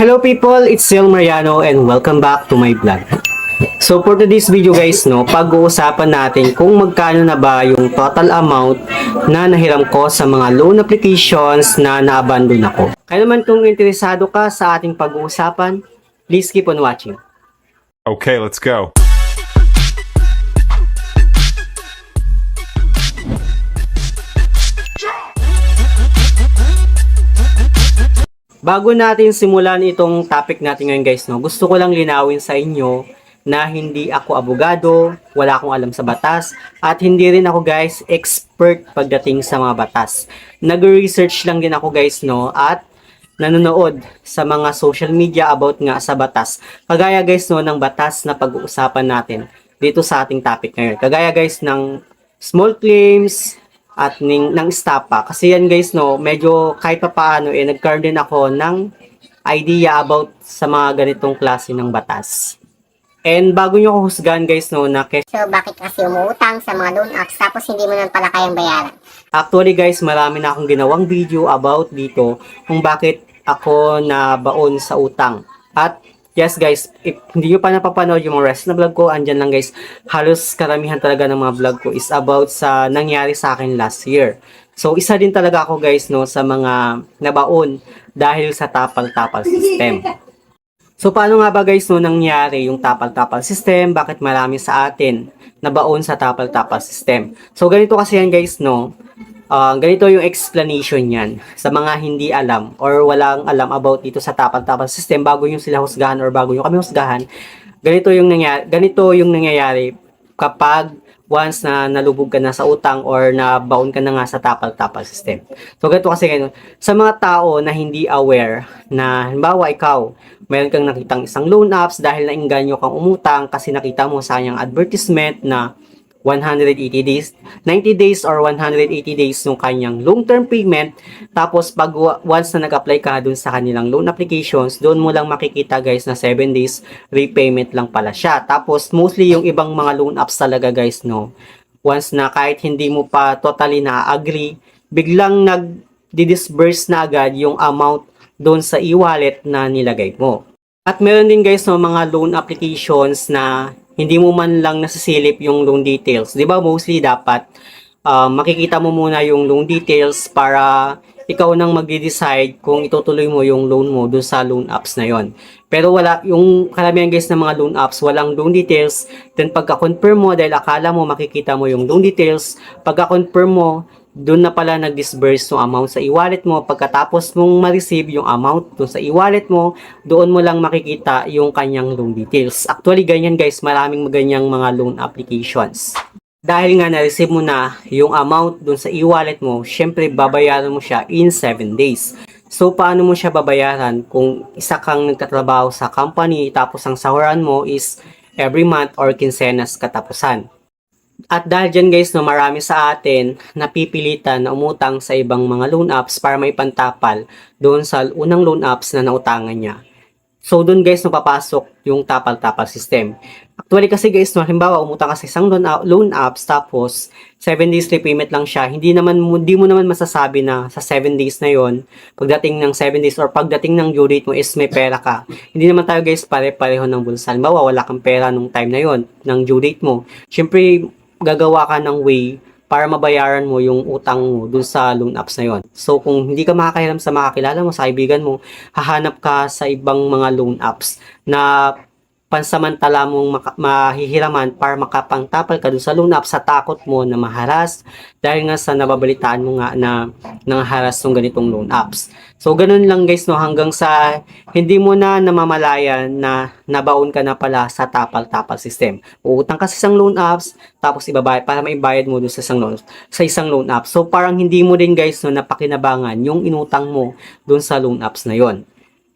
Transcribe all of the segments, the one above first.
Hello people, it's Sil Mariano and welcome back to my vlog. So for today's video guys, no, pag-uusapan natin kung magkano na ba yung total amount na nahiram ko sa mga loan applications na na-abandon ako. Kaya naman kung interesado ka sa ating pag-uusapan, please keep on watching. Okay, let's go. Bago natin simulan itong topic natin ngayon guys, no, gusto ko lang linawin sa inyo na hindi ako abogado, wala akong alam sa batas, at hindi rin ako guys expert pagdating sa mga batas. Nag-research lang din ako guys, no, at nanonood sa mga social media about nga sa batas. Kagaya guys no ng batas na pag-uusapan natin dito sa ating topic ngayon. Kagaya guys ng small claims at ning ng stapa kasi yan guys no medyo kahit pa paano eh nagkaroon din ako ng idea about sa mga ganitong klase ng batas. And bago nyo ako husgahan guys no na kes- So, bakit kasi umuutang sa mga loan apps tapos hindi mo naman pala kayang bayaran? Actually guys, marami na akong ginawang video about dito kung bakit ako na baon sa utang. At yes guys, if hindi nyo pa napapanood yung mga rest na vlog ko, andyan lang guys, halos karamihan talaga ng mga vlog ko is about sa nangyari sa akin last year. So isa din talaga ako guys no sa mga nabaon dahil sa tapal-tapal system. So paano nga ba guys no nangyari yung tapal-tapal system? Bakit marami sa atin nabaon sa tapal-tapal system? So ganito kasi yan guys no. Ah, ganito yung explanation niyan sa mga hindi alam or walang alam about dito sa tapal-tapal system bago yung sila husgahan or bago yung kami husgahan. Ganito yung nangyari, ganito yung nangyayari kapag once na nalubog ka na sa utang or nabaon ka na nga sa tapal-tapal system. So ganito kasi ganun. Sa mga tao na hindi aware na halimbawa ikaw, mayroon kang nakitang isang loan apps dahil nainganyo kang umutang kasi nakita mo sa kanyang advertisement na 180 days, 90 days or 180 days yung kanyang long-term payment. Tapos pag once na nag-apply ka dun sa kanilang loan applications, doon mo lang makikita guys na 7 days repayment lang pala siya. Tapos mostly yung ibang mga loan apps talaga guys no. Once na kahit hindi mo pa totally na-agree, biglang nag-disburse na agad yung amount doon sa e-wallet na nilagay mo. At meron din guys no mga loan applications na hindi mo man lang nasisilip yung loan details. 'Di ba mostly dapat ah, makikita mo muna yung loan details para ikaw nang magde-decide kung itutuloy mo yung loan mo dun sa loan apps na yon. Pero wala, yung karamihan guys ng mga loan apps, walang loan details. Then pagka-confirm mo, dahil akala mo makikita mo yung loan details, pagka-confirm mo, doon na pala nag-disburse yung amount sa e-wallet mo. Pagkatapos mong ma-receive yung amount doon sa e-wallet mo, doon mo lang makikita yung kanyang loan details. Actually, ganyan guys, maraming ganyang mga loan applications. Dahil nga na-receive mo na yung amount doon sa e-wallet mo, syempre babayaran mo siya in 7 days. So, paano mo siya babayaran kung isa kang nagtatrabaho sa company tapos ang sahuran mo is every month or kinsenas katapusan? At dahil dyan guys, no, marami sa atin napipilitan na umutang sa ibang mga loan apps para may pantapal doon sa unang loan apps na nautangan niya. So doon guys, no, papasok yung tapal-tapal system. Actually kasi guys, no, halimbawa umutang ka sa isang loan, a- loan apps tapos 7 days repayment lang siya, hindi naman hindi mo naman masasabi na sa 7 days na yon pagdating ng 7 days or pagdating ng due date mo is may pera ka. Hindi naman tayo guys pare-pareho ng bulsa. Halimbawa, wala kang pera nung time na yon ng due date mo. Siyempre, gagawa ka ng way para mabayaran mo yung utang mo dun sa loan apps na yon. So kung hindi ka makakahiram sa mga kakilala mo, sa kaibigan mo, hahanap ka sa ibang mga loan apps na pansamantala mong mahihiraman para makapangtapal ka dun sa loan app sa takot mo na maharas dahil nga sa nababalitaan mo nga na nangharas ng ganitong loan apps. So ganun lang guys no hanggang sa hindi mo na namamalayan na nabaon ka na pala sa tapal-tapal system. Uutang ka sa isang loan apps tapos ibabayad para maibayad mo dun sa isang loan sa isang loan app. So parang hindi mo din guys no napakinabangan yung inutang mo dun sa loan apps na yon.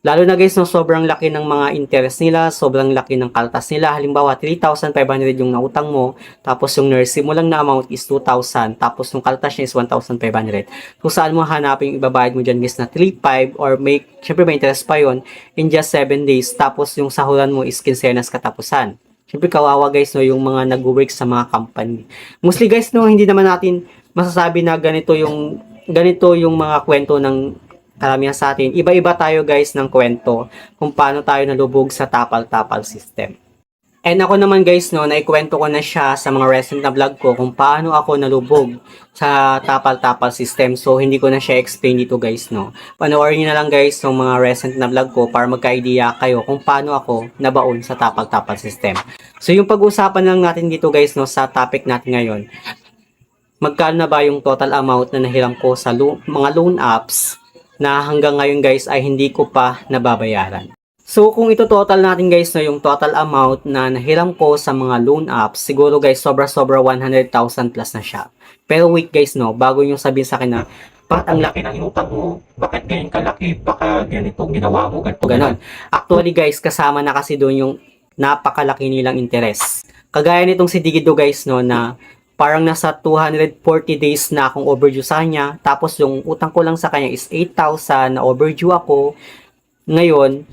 Lalo na guys, no, sobrang laki ng mga interest nila, sobrang laki ng kaltas nila. Halimbawa, 3,500 yung nautang mo, tapos yung nurse mo lang na amount is 2,000, tapos yung kaltas niya is 1,500. Kung saan mo hanapin yung ibabayad mo dyan guys na 3,500 or may, syempre may interest pa yon in just 7 days, tapos yung sahuran mo is kinsenas katapusan. Syempre kawawa guys no yung mga nag-work sa mga company. Mostly guys no hindi naman natin masasabi na ganito yung ganito yung mga kwento ng karamihan sa atin, iba-iba tayo guys ng kwento kung paano tayo nalubog sa tapal-tapal system. And ako naman guys, no, naikwento ko na siya sa mga recent na vlog ko kung paano ako nalubog sa tapal-tapal system. So, hindi ko na siya explain dito guys, no. Panoorin nyo na lang guys ng mga recent na vlog ko para magka-idea kayo kung paano ako nabaon sa tapal-tapal system. So, yung pag-usapan lang natin dito guys, no, sa topic natin ngayon, magkano na ba yung total amount na nahiram ko sa lo- mga loan apps na hanggang ngayon guys ay hindi ko pa nababayaran. So kung ito total natin guys no yung total amount na nahiram ko sa mga loan apps, siguro guys sobra-sobra 100,000 plus na siya. Pero wait guys no, bago yung sabihin sa akin na bakit ang laki ng inutang mo? Bakit ganyan kalaki? Baka ganito ginawa mo, ganito, ganon. Actually guys, kasama na kasi doon yung napakalaki nilang interest. Kagaya nitong si Digido guys no na parang nasa 240 days na akong overdue sa kanya. Tapos yung utang ko lang sa kanya is 8,000 na overdue ako. Ngayon,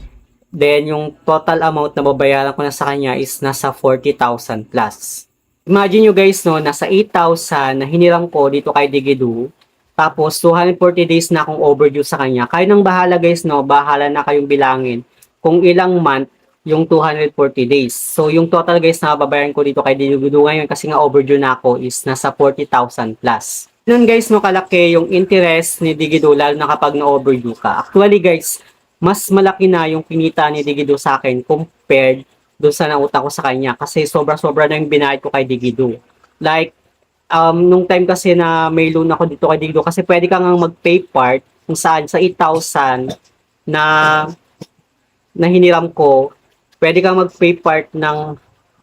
then yung total amount na babayaran ko na sa kanya is nasa 40,000 plus. Imagine nyo guys, no, nasa 8,000 na hiniram ko dito kay Digido. Tapos 240 days na akong overdue sa kanya. Kayo nang bahala guys, no, bahala na kayong bilangin kung ilang month yung 240 days. So, yung total guys na babayaran ko dito kay Digido ngayon kasi nga overdue na ako is nasa 40,000 plus. Nun guys, no, kalaki yung interest ni Digido lalo na kapag na-overdue ka. Actually guys, mas malaki na yung pinita ni Digido sa akin compared doon sa nautang ko sa kanya kasi sobra-sobra na yung binayad ko kay Digido. Like, um, nung time kasi na may loan ako dito kay Digido kasi pwede kang mag-pay part kung saan sa 8,000 na na hiniram ko, pwede kang mag-pay part ng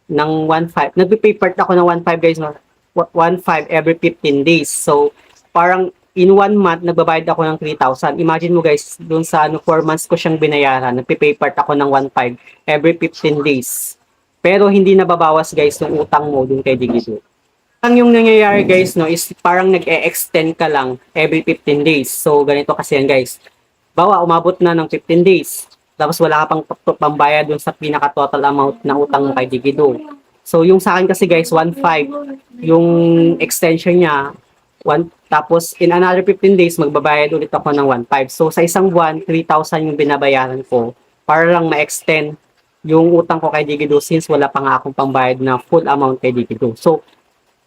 ng 1.5. Nagpe-pay part ako ng 1.5 guys, no? 1.5 every 15 days. So, parang in one month, nagbabayad ako ng 3,000. Imagine mo guys, dun sa ano, 4 months ko siyang binayaran, nagpe-pay part ako ng 1.5 every 15 days. Pero hindi nababawas guys yung utang mo dun kay Digido. Ang yung nangyayari guys, no, is parang nag-e-extend ka lang every 15 days. So, ganito kasi yan guys. Bawa, umabot na ng 15 days. Tapos wala ka pang pambayad dun sa pinaka-total amount na utang mo kay Digido. So, yung sa akin kasi guys, 1.5 yung extension niya, one, tapos in another 15 days, magbabayad ulit ako ng 1.5. So, sa isang buwan, 3,000 yung binabayaran ko para lang ma-extend yung utang ko kay Digido since wala pa nga akong pambayad na full amount kay Digido. So,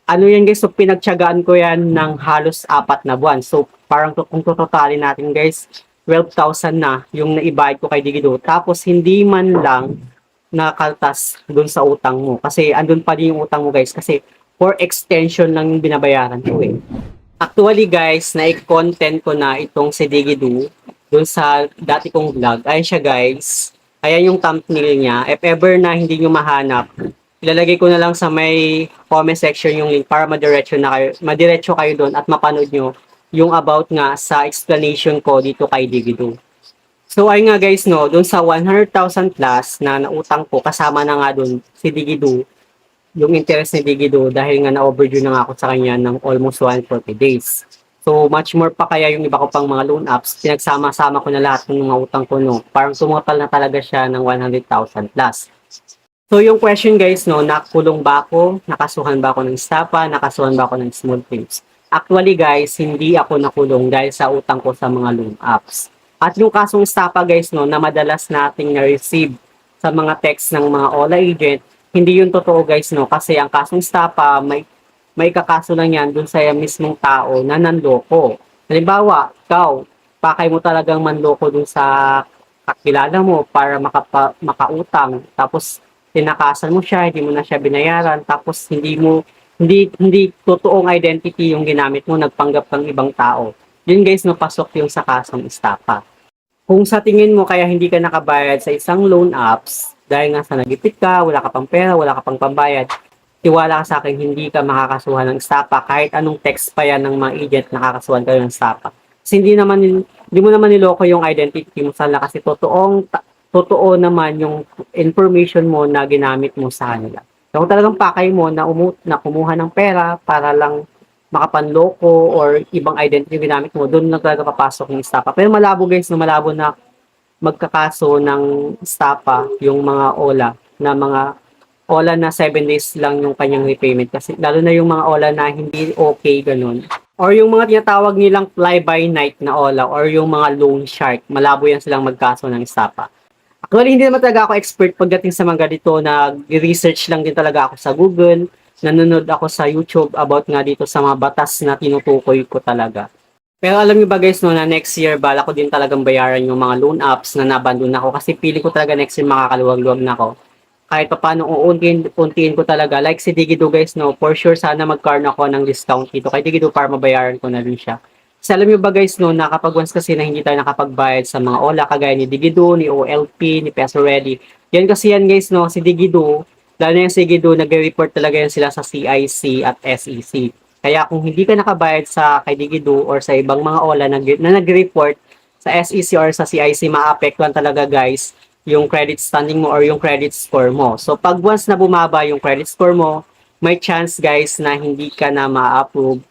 ano yan guys, so pinagtyagaan ko yan ng halos apat na buwan. So, parang kung tutotalin natin guys, 12,000 na yung naibayad ko kay Digido. Tapos, hindi man lang nakaltas dun sa utang mo. Kasi andun pa din yung utang mo guys. Kasi for extension lang yung binabayaran ko eh. Actually guys, na-content ko na itong si Digido dun sa dati kong vlog. Ayan siya guys. Ayan yung thumbnail niya. If ever na hindi nyo mahanap, ilalagay ko na lang sa may comment section yung link para madiretso na kayo, madiretso kayo doon at mapanood nyo yung about nga sa explanation ko dito kay Digido. So ay nga guys no, doon sa 100,000 plus na nautang ko, kasama na nga doon si Digido, yung interest ni Digido dahil nga na-overdue na nga ako sa kanya ng almost 140 days. So much more pa kaya yung iba ko pang mga loan apps, pinagsama-sama ko na lahat ng mga utang ko no. Parang sumotal na talaga siya ng 100,000 plus. So yung question guys no, nakulong ba ako? Nakasuhan ba ako ng stapa? Nakasuhan ba ako ng small claims? Actually guys, hindi ako nakulong dahil sa utang ko sa mga loan apps. At yung kasong stapa guys no, na madalas nating na-receive sa mga text ng mga OLA agent, hindi yun totoo guys no, kasi ang kasong stapa may may kakaso lang yan dun sa mismong tao na nanloko. Halimbawa, ikaw, pakay mo talagang manloko dun sa kakilala mo para makapa, makautang. Tapos, tinakasan mo siya, hindi mo na siya binayaran. Tapos, hindi mo, hindi, hindi totoong identity yung ginamit mo, nagpanggap kang ibang tao. Yun guys, napasok yung sa kasong estapa. Kung sa tingin mo kaya hindi ka nakabayad sa isang loan apps, dahil nga sa nagipit ka, wala ka pang pera, wala ka pang pambayad, tiwala ka sa akin, hindi ka makakasuhan ng stapa kahit anong text pa yan ng mga agent nakakasuhan kayo ng stapa. Kasi hindi naman, hindi mo naman niloko yung identity mo sana kasi totoong, totoo naman yung information mo na ginamit mo sa kanila. So, kung talagang pakay mo na, umu- na kumuha ng pera para lang makapanloko or ibang identity yung ginamit mo, doon na talaga papasok yung stapa. Pero malabo guys, no, malabo na magkakaso ng stapa yung mga OLA na mga OLA na 7 days lang yung kanyang repayment kasi lalo na yung mga OLA na hindi okay ganun or yung mga tinatawag nilang fly-by-night na OLA or yung mga loan shark, malabo yan silang magkaso ng estapa. Actually, hindi naman talaga ako expert pagdating sa mga ganito na research lang din talaga ako sa Google, nanonood ako sa YouTube about nga dito sa mga batas na tinutukoy ko talaga. Pero alam niyo ba guys, no, na next year, bala ko din talagang bayaran yung mga loan apps na nabandon ako kasi pili ko talaga next year makakaluwag-luwag na ako. Kahit pa paano uuntiin, untiin ko talaga. Like si Digido guys, no, for sure sana magkaroon ako ng discount dito kay Digido para mabayaran ko na rin siya. Kasi alam niyo ba guys, no, na kapag once kasi na hindi tayo nakapagbayad sa mga OLA, kagaya ni Digido, ni OLP, ni Peso Ready. Yan kasi yan guys, no, si Digido, lalo na yung si Digido, nagre-report talaga yan sila sa CIC at SEC. Kaya kung hindi ka nakabayad sa kay Digido or sa ibang mga OLA na, na nag-report sa SEC or sa CIC, maapektuhan talaga guys yung credit standing mo or yung credit score mo. So pag once na bumaba yung credit score mo, may chance guys na hindi ka na ma-approve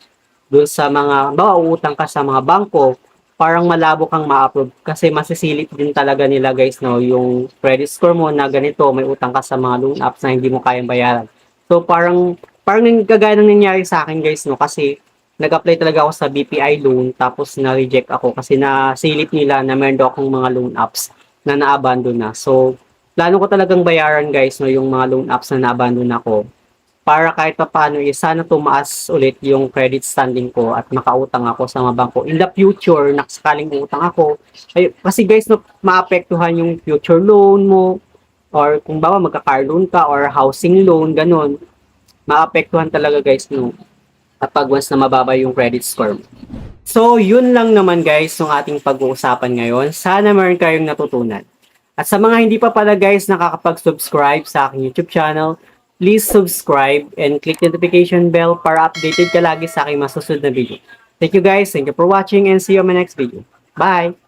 dun sa mga, bawa uutang ka sa mga bangko, parang malabo kang ma-approve kasi masisilip din talaga nila guys no yung credit score mo na ganito may utang ka sa mga loan apps na hindi mo kayang bayaran. So parang parang kagaya ng nangyari sa akin guys no kasi nag-apply talaga ako sa BPI loan tapos na-reject ako kasi nasilip nila na meron daw akong mga loan apps na na-abandon na. So, plano ko talagang bayaran guys no yung mga loan apps na na-abandon ako para kahit pa paano eh, sana tumaas ulit yung credit standing ko at makautang ako sa mga bangko. In the future, nakasakaling utang ako, ay, kasi guys, no, maapektuhan yung future loan mo, or kung bawa magka-car loan ka, or housing loan, ganun, maapektuhan talaga guys, no, kapag once na mababa yung credit score mo. So, yun lang naman guys yung ating pag-uusapan ngayon. Sana meron kayong natutunan. At sa mga hindi pa pala guys nakakapag-subscribe sa aking YouTube channel, please subscribe and click notification bell para updated ka lagi sa aking masusunod na video. Thank you guys, thank you for watching and see you on my next video. Bye!